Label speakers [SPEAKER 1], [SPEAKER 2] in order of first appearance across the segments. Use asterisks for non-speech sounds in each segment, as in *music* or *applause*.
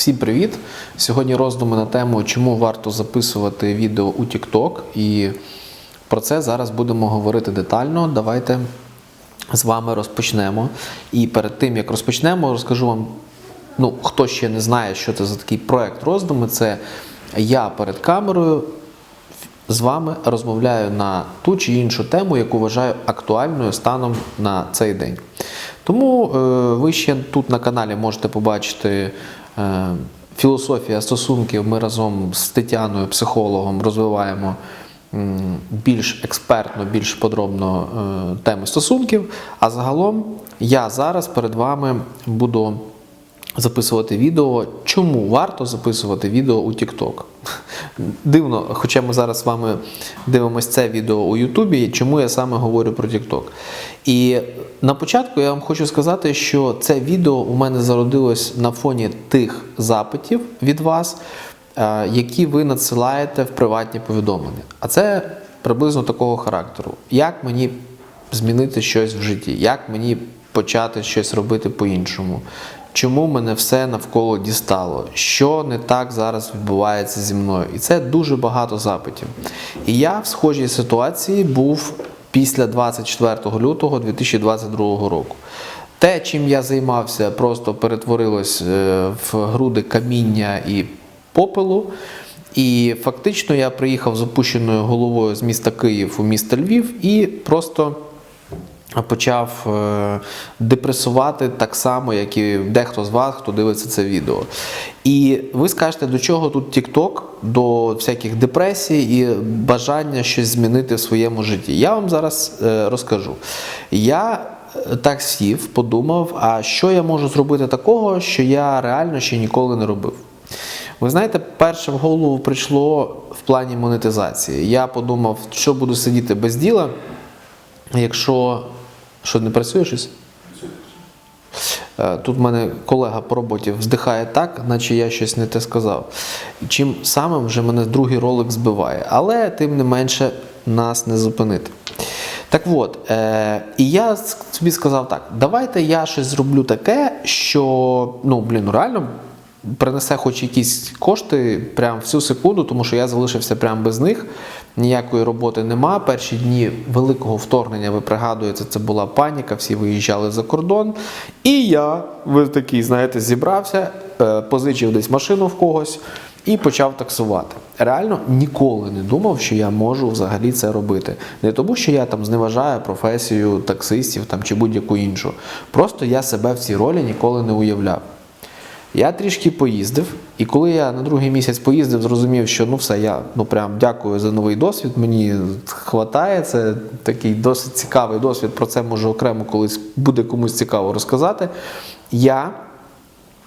[SPEAKER 1] Всім привіт! Сьогодні роздуми на тему, чому варто записувати відео у TikTok. І про це зараз будемо говорити детально. Давайте з вами розпочнемо. І перед тим як розпочнемо, розкажу вам. Ну, хто ще не знає, що це за такий проект роздуми, це я перед камерою з вами розмовляю на ту чи іншу тему, яку вважаю актуальною станом на цей день. Тому е, ви ще тут на каналі можете побачити філософія стосунків. Ми разом з Тетяною, психологом, розвиваємо більш експертно, більш подробно е, теми стосунків. А загалом я зараз перед вами буду записувати відео. Чому варто записувати відео у TikTok? Дивно, хоча ми зараз з вами дивимося це відео у Ютубі, чому я саме говорю про TikTok. І на початку я вам хочу сказати, що це відео у мене зародилось на фоні тих запитів від вас, е, які ви надсилаєте в приватні повідомлення. А це приблизно такого характеру. Як мені змінити щось в житті? Як мені почати щось робити по-іншому? Чому мене все навколо дістало? Що не так зараз відбувається зі мною? І це дуже багато запитів. І я в схожій ситуації був після 24 лютого 2022 року. Те, чим я займався, просто перетворилось е, в груди каміння і попелу. І фактично я приїхав з опущеною головою з міста Київ у місто Львів і просто почав е, депресувати так само, як і дехто з вас, хто дивиться це відео. І ви скажете, до чого тут TikTok, до всяких депресій і бажання щось змінити в своєму житті. Я вам зараз е, розкажу. Я е, так сів, подумав, а що я можу зробити такого, що я реально ще ніколи не робив. Ви знаєте, перше в голову прийшло в плані монетизації. Я подумав, що буду сидіти без діла, якщо що не працює щось? Е, Тут в мене колега по роботі вздихає так, наче я щось не те сказав. Чим самим вже мене другий ролик збиває. Але тим не менше нас не зупинити. Так от, е, і я собі сказав так: давайте я щось зроблю таке, що ну, блін, ну реально принесе хоч якісь кошти прямо в цю секунду, тому що я залишився прямо без них. Ніякої роботи нема. Перші дні великого вторгнення, ви пригадуєте, це була паніка, всі виїжджали за кордон. І я, ви такий, знаєте, зібрався, е, позичив десь машину в когось і почав таксувати. Реально ніколи не думав, що я можу взагалі це робити. Не тому, що я там зневажаю професію таксистів там, чи будь-яку іншу. Просто я себе в цій ролі ніколи не уявляв. Я трішки поїздив, і коли я на другий місяць поїздив, зрозумів, що ну все, я ну прям дякую за новий досвід. Мені хватає. Це такий досить цікавий досвід. Про це може окремо колись буде комусь цікаво розказати. Я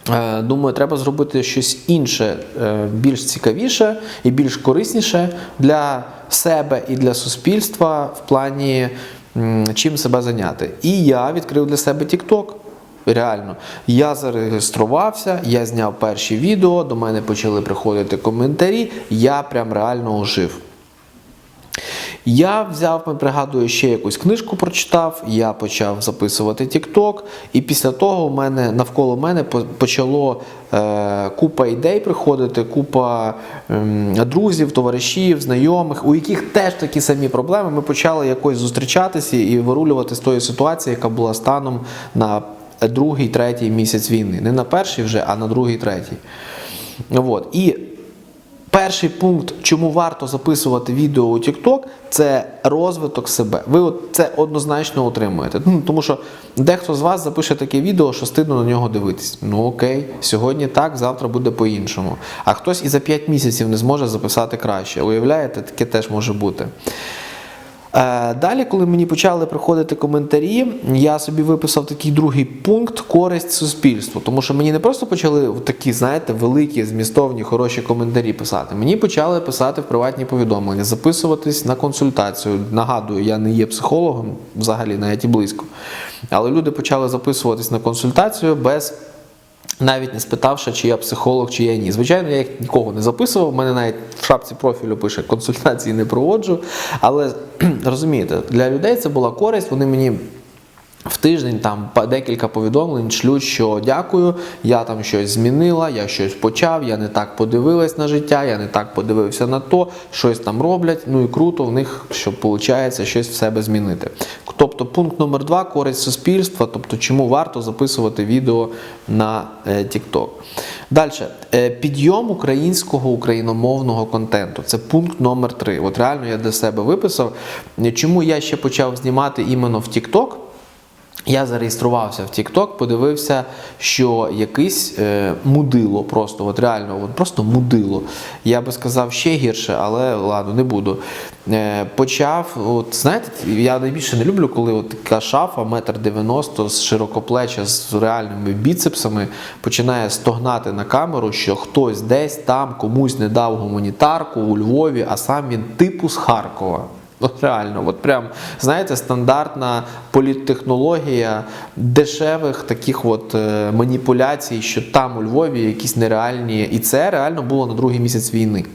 [SPEAKER 1] е, думаю, треба зробити щось інше, е, більш цікавіше і більш корисніше для себе і для суспільства в плані м, чим себе зайняти. І я відкрив для себе TikTok. Реально, я зареєструвався, я зняв перші відео, до мене почали приходити коментарі, я прям реально ожив. Я взяв, пригадую, ще якусь книжку прочитав, я почав записувати TikTok, і після того в мене навколо мене по- почало е, купа ідей приходити, купа ем, друзів, товаришів, знайомих, у яких теж такі самі проблеми. Ми почали якось зустрічатися і вирулювати з тої ситуації, яка була станом на другий, третій місяць війни. Не на перший вже, а на другий, третій. От. І перший пункт, чому варто записувати відео у TikTok, це розвиток себе. Ви от це однозначно отримуєте. Ну, тому що дехто з вас запише таке відео, що стидно на нього дивитись. Ну окей, сьогодні так, завтра буде по-іншому. А хтось і за 5 місяців не зможе записати краще. Уявляєте, таке теж може бути. Е, Далі, коли мені почали приходити коментарі, я собі виписав такий другий пункт користь суспільству. Тому що мені не просто почали такі, знаєте, великі, змістовні, хороші коментарі писати. Мені почали писати в приватні повідомлення, записуватись на консультацію. Нагадую, я не є психологом, взагалі навіть і близько. Але люди почали записуватись на консультацію без. Навіть не спитавши, чи я психолог, чи я ні. Звичайно, я їх нікого не записував. У мене навіть в шапці профілю пише консультації не проводжу. Але розумієте, для людей це була користь. Вони мені В тиждень там декілька повідомлень шлють, що дякую, я там щось змінила, я щось почав, я не так подивилась на життя, я не так подивився на то, щось там роблять. Ну і круто в них, що виходить щось в себе змінити. Тобто, пункт номер два користь суспільства, тобто чому варто записувати відео на е, TikTok. Далі, е, підйом українського україномовного контенту. Це пункт номер три. От реально я для себе виписав. Чому я ще почав знімати іменно в TikTok? Я зареєструвався в TikTok, подивився, що якийсь е, мудило, просто от реально, от просто мудило. Я би сказав ще гірше, але ладно, не буду. Е, почав, от знаєте, я найбільше не люблю, коли от така шафа, метр дев'яносто з широкоплеча, з реальними біцепсами, починає стогнати на камеру, що хтось десь там комусь не дав гуманітарку у Львові, а сам він типу з Харкова. От реально, от прям, знаєте, стандартна політтехнологія дешевих таких от е, маніпуляцій, що там у Львові якісь нереальні. І це реально було на другий місяць війни.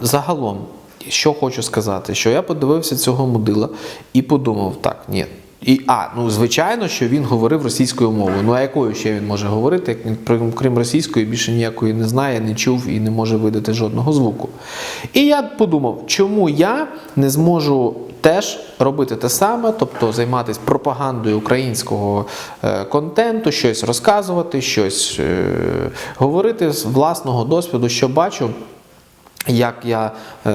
[SPEAKER 1] Загалом, що хочу сказати, що я подивився цього мудила і подумав, так, ні. І, а, ну звичайно, що він говорив російською мовою. Ну а якою ще він може говорити, як він крім- російської більше ніякої не знає, не чув і не може видати жодного звуку. І я подумав, чому я не зможу теж робити те саме, тобто займатися пропагандою українського е, контенту, щось розказувати, щось е, говорити з власного досвіду, що бачу. Як я е,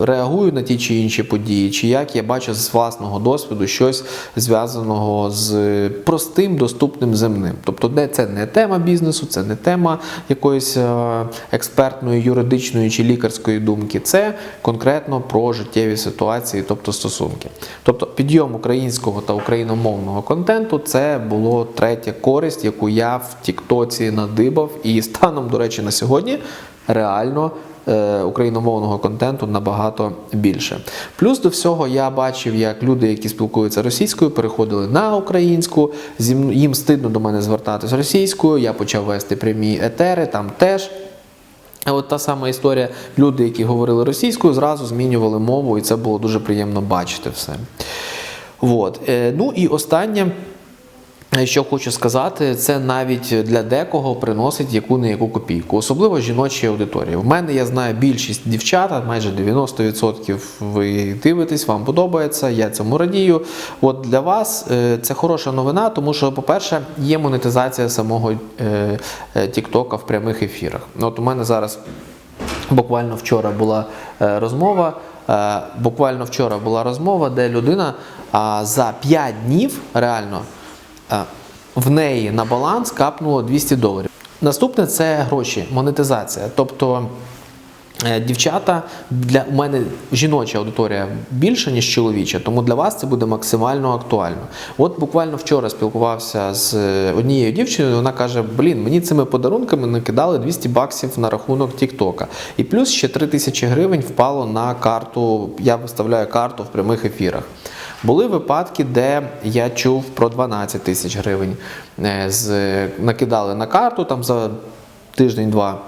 [SPEAKER 1] реагую на ті чи інші події, чи як я бачу з власного досвіду щось зв'язаного з простим доступним земним. Тобто, це не тема бізнесу, це не тема якоїсь е, експертної, юридичної чи лікарської думки, це конкретно про життєві ситуації, тобто стосунки. Тобто, підйом українського та україномовного контенту це було третя користь, яку я в Тіктоці надибав, і станом, до речі, на сьогодні реально україномовного контенту набагато більше. Плюс до всього я бачив, як люди, які спілкуються російською, переходили на українську. Їм стидно до мене звертатись російською. Я почав вести прямі етери, там теж. А От та сама історія. Люди, які говорили російською, зразу змінювали мову, і це було дуже приємно бачити все. От. Е, Ну і останнє. Е, Що хочу сказати, це навіть для декого приносить яку не яку копійку, особливо жіночі аудиторії. В мене я знаю більшість дівчата, майже 90% ви дивитесь, вам подобається, я цьому радію. От для вас е, це хороша новина, тому що, по-перше, є монетизація самого е, Тіктока в прямих ефірах. От у мене зараз Буквально вчора була розмова. Буквально вчора була розмова, де людина за 5 днів реально в неї на баланс капнуло 200 доларів. Наступне це гроші, монетизація. Тобто е, дівчата для у мене жіноча аудиторія більша, ніж чоловіча, тому для вас це буде максимально актуально. От буквально вчора спілкувався з е, однією дівчиною. Вона каже: Блін, мені цими подарунками накидали 200 баксів на рахунок Тіктока. І плюс ще 3 тисячі гривень впало на карту. Я виставляю карту в прямих ефірах. Були випадки, де я чув про 12 тисяч гривень. е, накидали на карту там за тиждень-два.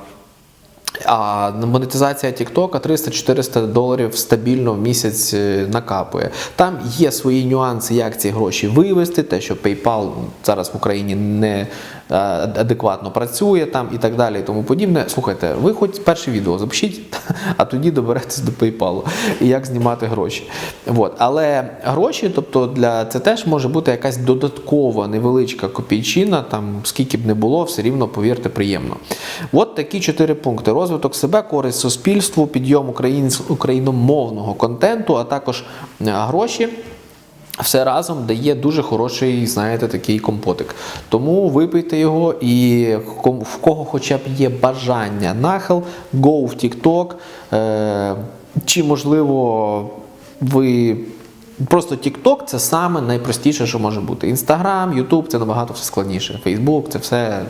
[SPEAKER 1] А монетизація Тіктока 300-400 доларів стабільно в місяць е, накапує. Там є свої нюанси, як ці гроші вивести, те, що PayPal зараз в Україні не адекватно працює там і так далі, і тому подібне. Слухайте, ви хоч перше відео запишіть, *laughs* а тоді доберетесь до PayPal і як знімати гроші. От. Але гроші, тобто для це теж може бути якась додаткова невеличка копійчина, там скільки б не було, все рівно, повірте, приємно. От такі чотири пункти: розвиток себе, користь суспільству, підйом українсь- україномовного контенту, а також е, гроші. Все разом дає дуже хороший, знаєте, такий компотик. Тому випийте його і в кого хоча б є бажання нахил, go в TikTok, е, чи можливо ви. Просто TikTok це саме найпростіше, що може бути. Інстаграм, Ютуб це набагато все складніше. Фейсбук це все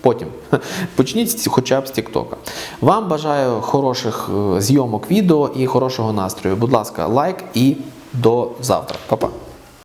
[SPEAKER 1] Потім *laughs* почніть хоча б з Тіктока. Вам бажаю хороших е, зйомок відео і хорошого настрою. Будь ласка, лайк і до завтра. Па-па.